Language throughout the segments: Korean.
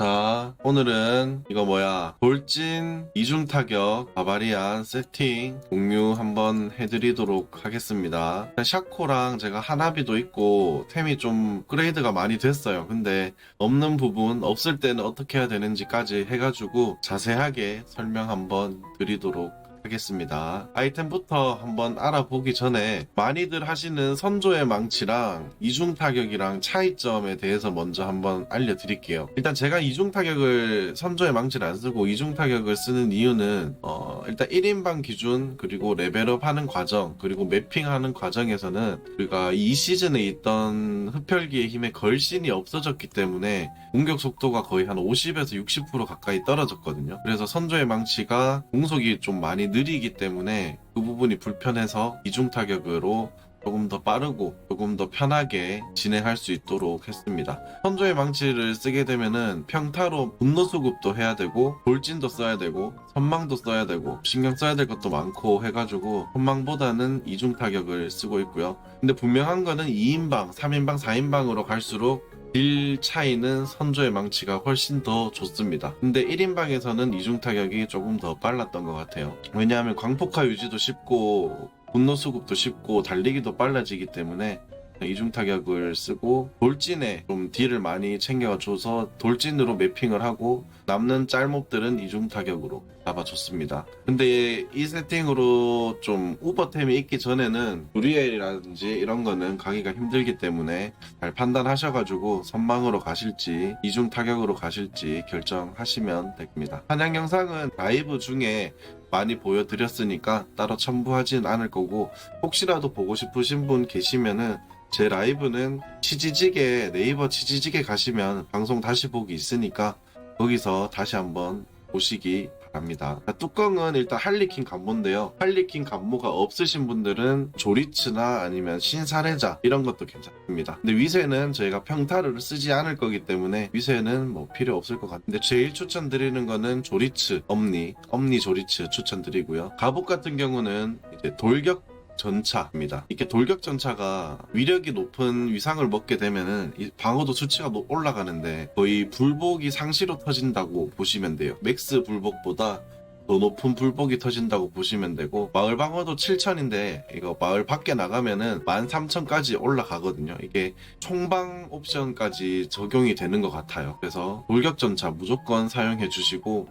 자, 오늘은 이거 뭐야? 돌진 이중 타격 바바리안 세팅 공유 한번 해드리도록 하겠습니다. 샤코랑 제가 하나비도 있고 템이 좀 그레이드가 많이 됐어요. 근데 없는 부분 없을 때는 어떻게 해야 되는지까지 해가지고 자세하게 설명 한번 드리도록 하겠습니다. 아이템부터 한번 알아보기 전에 많이들 하시는 선조의 망치랑 이중 타격이랑 차이점에 대해서 먼저 한번 알려드릴게요. 일단 제가 이중 타격을 선조의 망치를 안 쓰고 이중 타격을 쓰는 이유는 어, 일단 1인방 기준 그리고 레벨업 하는 과정 그리고 매핑하는 과정에서는 우리가 이 시즌에 있던 흡혈기의 힘의 걸신이 없어졌기 때문에 공격 속도가 거의 한 50에서 60% 가까이 떨어졌거든요. 그래서 선조의 망치가 공속이 좀 많이 느리기 때문에 그 부분이 불편해서 이중 타격으로 조금 더 빠르고 조금 더 편하게 진행할 수 있도록 했습니다. 선조의 망치를 쓰게 되면은 평타로 분노 수급도 해야 되고 돌진도 써야 되고 선망도 써야 되고 신경 써야 될 것도 많고 해가지고 선망보다는 이중 타격을 쓰고 있고요. 근데 분명한 거는 2인방, 3인방, 4인방으로 갈수록 딜 차이는 선조의 망치가 훨씬 더 좋습니다. 근데 1인방에서는 이중 타격이 조금 더 빨랐던 것 같아요. 왜냐하면 광폭화 유지도 쉽고 분노 수급도 쉽고 달리기도 빨라지기 때문에 이중 타격을 쓰고 돌진에 좀 딜을 많이 챙겨줘서 돌진으로 매핑을 하고 남는 짤몹들은 이중 타격으로 잡아줬습니다. 근데 이 세팅으로 좀 우버템이 있기 전에는 브리엘이라든지 이런 거는 가기가 힘들기 때문에 잘 판단하셔가지고 선망으로 가실지 이중 타격으로 가실지 결정하시면 됩니다. 사냥 영상은 라이브 중에 많이 보여드렸으니까 따로 첨부하진 않을 거고 혹시라도 보고 싶으신 분 계시면은 제 라이브는 치지직에 네이버 치지직에 가시면 방송 다시 보기 있으니까 거기서 다시 한번 보시기 바랍니다. 자, 뚜껑은 일단 할리퀸 감모인데요. 할리퀸 감모가 없으신 분들은 조리츠나 아니면 신사례자 이런 것도 괜찮습니다. 근데 위세는 저희가 평타를 쓰지 않을 거기 때문에 위세는 뭐 필요 없을 것 같은데 제일 추천드리는 거는 조리츠, 엄니, 엄니 조리츠 추천드리고요. 갑옷 같은 경우는 이제 돌격 전차입니다. 이렇게 돌격 전차가 위력이 높은 위상을 먹게 되면은 이 방어도 수치가 높- 올라가는데 거의 불복이 상시로 터진다고 보시면 돼요. 맥스 불복보다 더 높은 불복이 터진다고 보시면 되고 마을 방어도 7천인데 이거 마을 밖에 나가면은 13,000까지 올라가거든요. 이게 총방 옵션까지 적용이 되는 것 같아요. 그래서 돌격 전차 무조건 사용해 주시고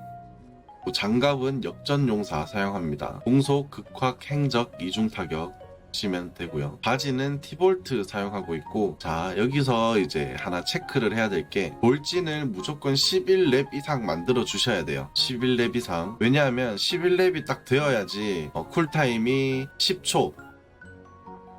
또 장갑은 역전 용사 사용합니다. 공속, 극확, 행적, 이중 타격 시면 되고요. 바지는 티볼트 사용하고 있고 자 여기서 이제 하나 체크를 해야 될게 돌진을 무조건 11렙 이상 만들어 주셔야 돼요. 11렙 이상 왜냐하면 11렙이 딱 되어야지 어, 쿨타임이 10초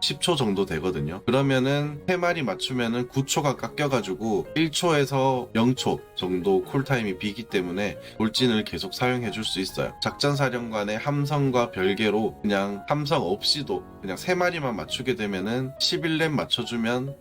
10초 정도 되거든요. 그러면은 3마리 맞추면은 9초가 깎여가지고 1초에서 0초 정도 쿨타임이 비기 때문에 돌진을 계속 사용해 줄 수 있어요. 작전사령관의 함성과 별개로 그냥 함성 없이도 그냥 3마리만 맞추게 되면은 11렙 맞춰주면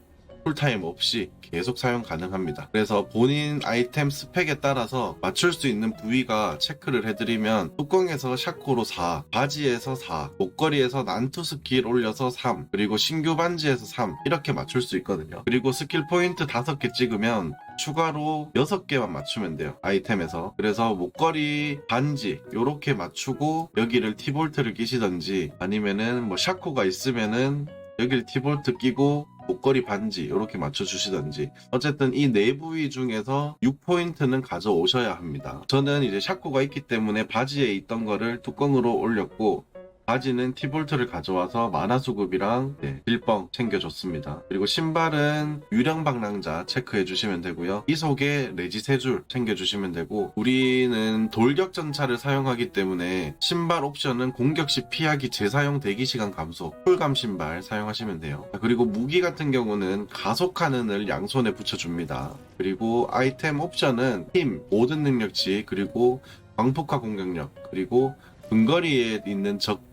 쿨타임 없이 계속 사용 가능합니다. 그래서 본인 아이템 스펙에 따라서 맞출 수 있는 부위가 체크를 해드리면 뚜껑에서 샤코로 4, 바지에서 4, 목걸이에서 난투 스킬 올려서 3, 그리고 신규 반지에서 3 이렇게 맞출 수 있거든요. 그리고 스킬 포인트 5개 찍으면 추가로 6개만 맞추면 돼요. 아이템에서. 그래서 목걸이, 반지 요렇게 맞추고 여기를 티볼트를 끼시던지 아니면은 뭐 샤코가 있으면은 여기를 티볼트 끼고 목걸이 반지 이렇게 맞춰주시던지. 어쨌든 이 네 부위 중에서 6포인트는 가져오셔야 합니다. 저는 이제 샤코가 있기 때문에 바지에 있던 거를 뚜껑으로 올렸고 바지는 티볼트를 가져와서 만화 수급이랑 네, 빌뻥 챙겨줬습니다. 그리고 신발은 유령 방랑자 체크해 주시면 되고요. 이 속에 레지 세 줄 챙겨 주시면 되고 우리는 돌격 전차를 사용하기 때문에 신발 옵션은 공격 시 피하기 재사용 대기 시간 감소 쿨감 신발 사용하시면 돼요. 자, 그리고 무기 같은 경우는 가속하는 을 양손에 붙여줍니다. 그리고 아이템 옵션은 힘, 모든 능력치 그리고 광폭화 공격력 그리고 근거리에 있는 적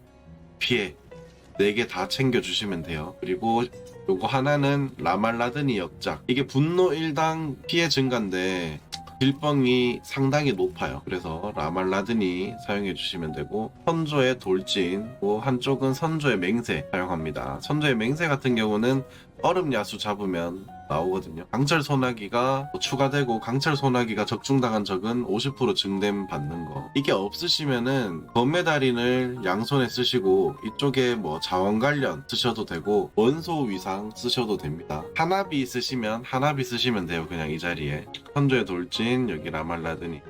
피해 4개 다 챙겨주시면 돼요. 그리고 요거 하나는 라말라드니 역작. 이게 분노 1당 피해 증가인데 빌뻥이 상당히 높아요. 그래서 라말라드니 사용해 주시면 되고 선조의 돌진, 뭐 한쪽은 선조의 맹세 사용합니다. 선조의 맹세 같은 경우는 얼음 야수 잡으면 나오거든요. 강철 소나기가 또 추가되고 강철 소나기가 적중당한 적은 50% 증dem 받는 거. 이게 없으시면은 검메달인을 양손에 쓰시고 이쪽에 뭐 자원 관련 쓰셔도 되고 원소 위상 쓰셔도 됩니다. 하나비 쓰시면 하나비 쓰시면 돼요. 그냥 이 자리에. 선조의 돌진 여기 라말라드니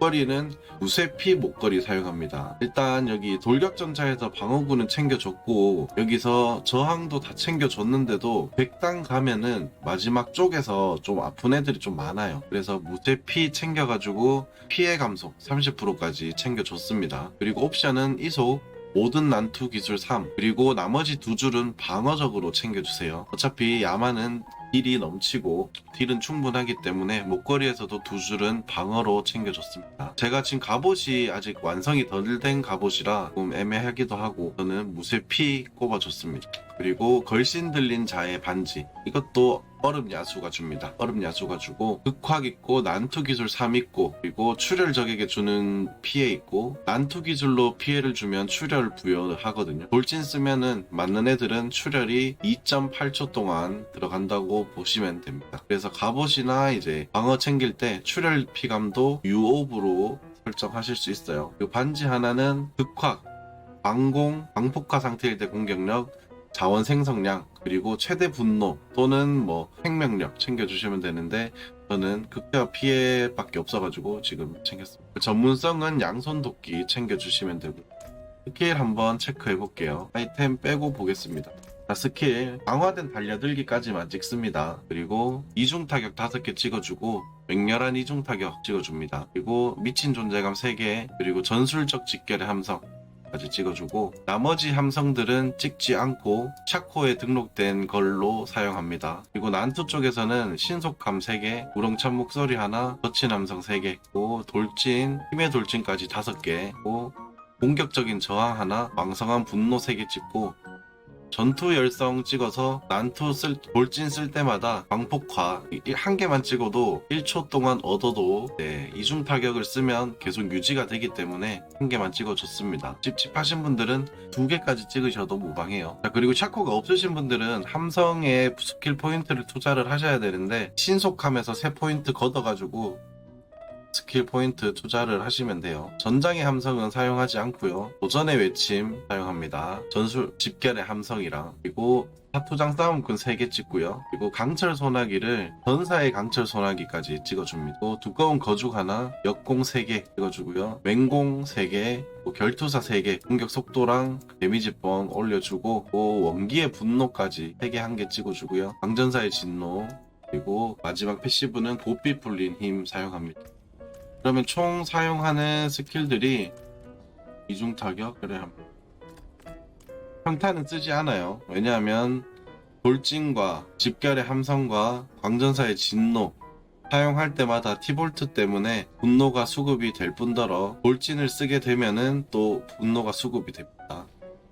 목걸이는 무쇠피 목걸이 사용합니다. 일단 여기 돌격전차에서 방어구는 챙겨줬고 여기서 저항도 다 챙겨줬는데도 백당 가면은 마지막 쪽에서 좀 아픈 애들이 좀 많아요. 그래서 무쇠피 챙겨가지고 피해 감속 30%까지 챙겨줬습니다. 그리고 옵션은 이속 모든 난투 기술 3 그리고 나머지 두 줄은 방어적으로 챙겨주세요. 어차피 야마는 딜이 넘치고 딜은 충분하기 때문에 목걸이에서도 두 줄은 방어로 챙겨줬습니다. 제가 지금 갑옷이 아직 완성이 덜 된 갑옷이라 좀 애매하기도 하고 저는 무쇠 피 꼽아줬습니다. 그리고 걸신 들린 자의 반지 이것도 얼음 야수가 줍니다. 얼음 야수가 주고 극확 있고 난투 기술 3 있고 그리고 출혈 적에게 주는 피해 있고 난투 기술로 피해를 주면 출혈 부여하거든요. 돌진 쓰면은 맞는 애들은 출혈이 2.8초 동안 들어간다고 보시면 됩니다. 그래서 갑옷이나 이제 방어 챙길 때 출혈 피감도 U5로 설정하실 수 있어요. 그리고 반지 하나는 극확, 방공, 방폭화 상태일 때 공격력, 자원 생성량 그리고 최대 분노 또는 뭐 생명력 챙겨주시면 되는데 저는 극대화 피해밖에 없어가지고 지금 챙겼습니다. 전문성은 양손 도끼 챙겨주시면 되고 스킬 한번 체크해 볼게요. 아이템 빼고 보겠습니다. 자, 스킬 강화된 달려들기까지만 찍습니다. 그리고 이중 타격 5개 찍어주고 맹렬한 이중 타격 찍어줍니다. 그리고 미친 존재감 3개 그리고 전술적 직결의 함성 까지 찍어주고 나머지 함성들은 찍지 않고 샤코에 등록된 걸로 사용합니다. 그리고 난투 쪽에서는 신속함 3개, 우렁찬 목소리 하나, 거친 함성 3개, 고 돌진, 힘의 돌진까지 5개, 고 공격적인 저항 하나, 왕성한 분노 3개 찍고 전투 열성 찍어서 난투 쓸 돌진 쓸 때마다 광폭화 이- 이한 개만 찍어도 1초 동안 얻어도 네, 이중 타격을 쓰면 계속 유지가 되기 때문에 한 개만 찍어줬습니다. 찝찝하신 분들은 두 개까지 찍으셔도 무방해요. 자, 그리고 샤코가 없으신 분들은 함성에 스킬 포인트를 투자를 하셔야 되는데 신속함에서 3포인트 걷어가지고 스킬 포인트 투자를 하시면 돼요. 전장의 함성은 사용하지 않고요. 도전의 외침 사용합니다. 전술 집결의 함성이랑 그리고 사투장 싸움꾼 3개 찍고요. 그리고 강철 소나기를 전사의 강철 소나기까지 찍어줍니다. 또 두꺼운 거죽 하나, 역공 3개 찍어주고요. 맹공 3개, 또 결투사 3개, 공격 속도랑 데미지 뻥 올려주고 또 원기의 분노까지 3개 한개 찍어주고요. 강전사의 진노 그리고 마지막 패시브는 고삐 풀린 힘 사용합니다. 그러면 총 사용하는 스킬들이 이중 타격 그래. 평타는 쓰지 않아요. 왜냐하면 돌진과 집결의 함성과 광전사의 진노 사용할 때마다 티볼트 때문에 분노가 수급이 될 뿐더러 돌진을 쓰게 되면은 또 분노가 수급이 됩니다.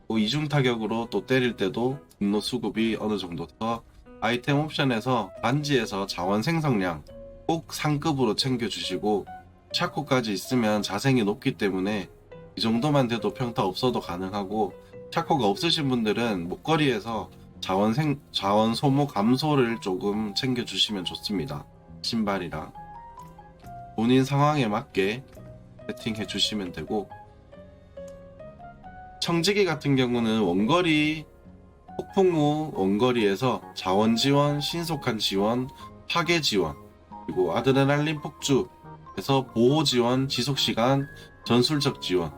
또 이중 타격으로 또 때릴 때도 분노 수급이 어느 정도 더 아이템 옵션에서 반지에서 자원 생성량 꼭 상급으로 챙겨주시고 샤코까지 있으면 자생이 높기 때문에 이 정도만 돼도 평타 없어도 가능하고 샤코가 없으신 분들은 목걸이에서 자원 생 자원 소모 감소를 조금 챙겨 주시면 좋습니다. 신발이랑 본인 상황에 맞게 세팅해 주시면 되고 청지기 같은 경우는 원거리 폭풍 후 원거리에서 자원 지원, 신속한 지원, 파괴 지원 그리고 아드레날린 폭주 그래서 보호 지원, 지속 시간, 전술적 지원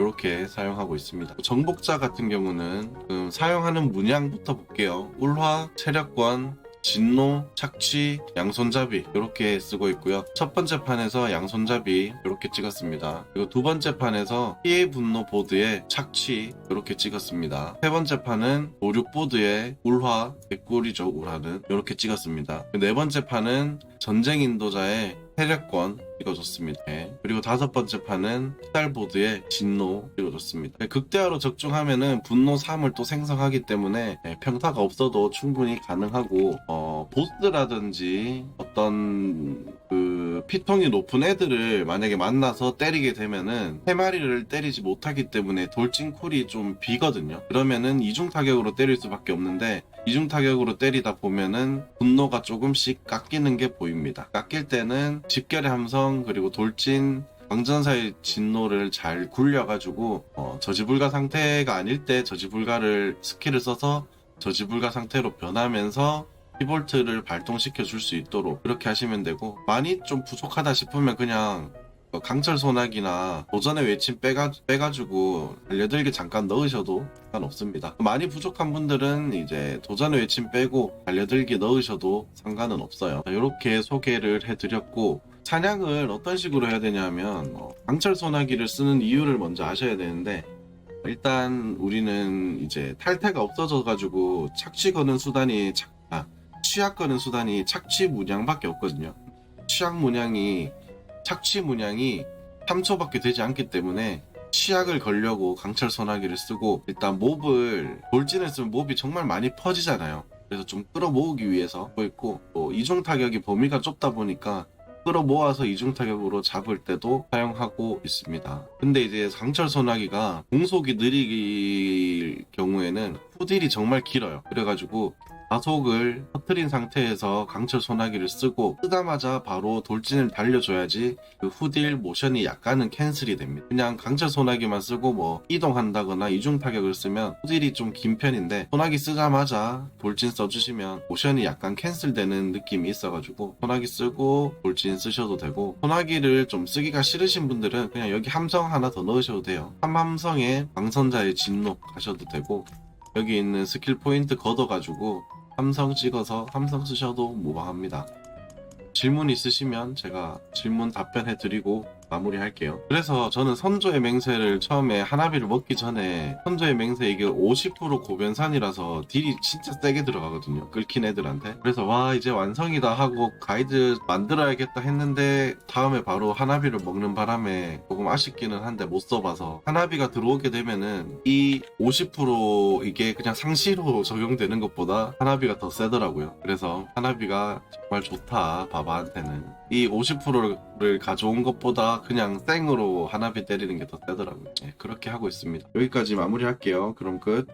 이렇게 사용하고 있습니다. 정복자 같은 경우는 음, 사용하는 문양부터 볼게요. 울화, 체력권, 진노, 착취, 양손잡이 이렇게 쓰고 있고요. 첫 번째 판에서 양손잡이 이렇게 찍었습니다. 그리고 두 번째 판에서 피해 분노 보드에 착취 이렇게 찍었습니다. 세 번째 판은 오륙 보드에 울화, 개꿀이죠 울화는 이렇게 찍었습니다. 네 번째 판은 전쟁 인도자의 세력권 찍어줬습니다. 네. 그리고 다섯 번째 판은 피달보드에 진노 찍어줬습니다. 네, 극대화로 적중하면은 분노 3을 또 생성하기 때문에 네, 평타가 없어도 충분히 가능하고 어, 보스라든지 어떤 그 피통이 높은 애들을 만약에 만나서 때리게 되면은 세 마리를 때리지 못하기 때문에 돌진쿨이 좀 비거든요. 그러면은 이중 타격으로 때릴 수밖에 없는데 이중 타격으로 때리다 보면은 분노가 조금씩 깎이는 게 보입니다. 깎일 때는 집결의 함성 그리고 돌진 광전사의 진노를 잘 굴려가지고 어, 저지불가 상태가 아닐 때 저지불가를 스킬을 써서 저지불가 상태로 변하면서 피볼트를 발동시켜 줄 수 있도록 그렇게 하시면 되고 많이 좀 부족하다 싶으면 그냥 어, 강철 소나기나 도전의 외침 빼가, 빼가지고 달려들기 잠깐 넣으셔도 상관없습니다. 많이 부족한 분들은 이제 도전의 외침 빼고 달려들기 넣으셔도 상관은 없어요. 이렇게 소개를 해드렸고 사냥을 어떤 식으로 해야 되냐면 어, 강철 소나기를 쓰는 이유를 먼저 아셔야 되는데 일단 우리는 이제 탈퇴가 없어져 가지고 착취 거는 수단이 착, 아, 취약 거는 수단이 착취 문양밖에 없거든요. 취약 문양이 착취 문양이 3초밖에 되지 않기 때문에 취약을 걸려고 강철 소나기를 쓰고 일단 몹을 돌진을 쓰면 몹이 정말 많이 퍼지잖아요. 그래서 좀 끌어모으기 위해서 하고 있고 또 이중 타격이 범위가 좁다 보니까 끌어모아서 이중 타격으로 잡을 때도 사용하고 있습니다. 근데 이제 강철 소나기가 공속이 느릴 경우에는 후딜이 정말 길어요. 그래가지고 가속을 터트린 상태에서 강철 소나기를 쓰고 쓰자마자 바로 돌진을 달려줘야지 그 후딜 모션이 약간은 캔슬이 됩니다. 그냥 강철 소나기만 쓰고 뭐 이동한다거나 이중 타격을 쓰면 후딜이 좀 긴 편인데 소나기 쓰자마자 돌진 써주시면 모션이 약간 캔슬되는 느낌이 있어가지고 소나기 쓰고 돌진 쓰셔도 되고 소나기를 좀 쓰기가 싫으신 분들은 그냥 여기 함성 하나 더 넣으셔도 돼요. 함함성에 방선자의 진노 가셔도 되고 여기 있는 스킬 포인트 걷어가지고 함성 찍어서 함성 쓰셔도 무방합니다. 질문 있으시면 제가 질문 답변해 드리고 마무리할게요. 그래서 저는 선조의 맹세를 처음에 하나비를 먹기 전에 선조의 맹세 이게 50% 고변산이라서 딜이 진짜 세게 들어가거든요. 끓긴 애들한테. 그래서 와 이제 완성이다 하고 가이드 만들어야겠다 했는데 다음에 바로 하나비를 먹는 바람에 조금 아쉽기는 한데 못 써봐서 하나비가 들어오게 되면은 이 50% 이게 그냥 상시로 적용되는 것보다 하나비가 더 세더라고요. 그래서 하나비가 정말 좋다 바바한테는 이 50%를 가져온 것보다 그냥 땡으로 하나비 때리는 게 더 세더라고요. 네, 그렇게 하고 있습니다. 여기까지 마무리할게요. 그럼 끝.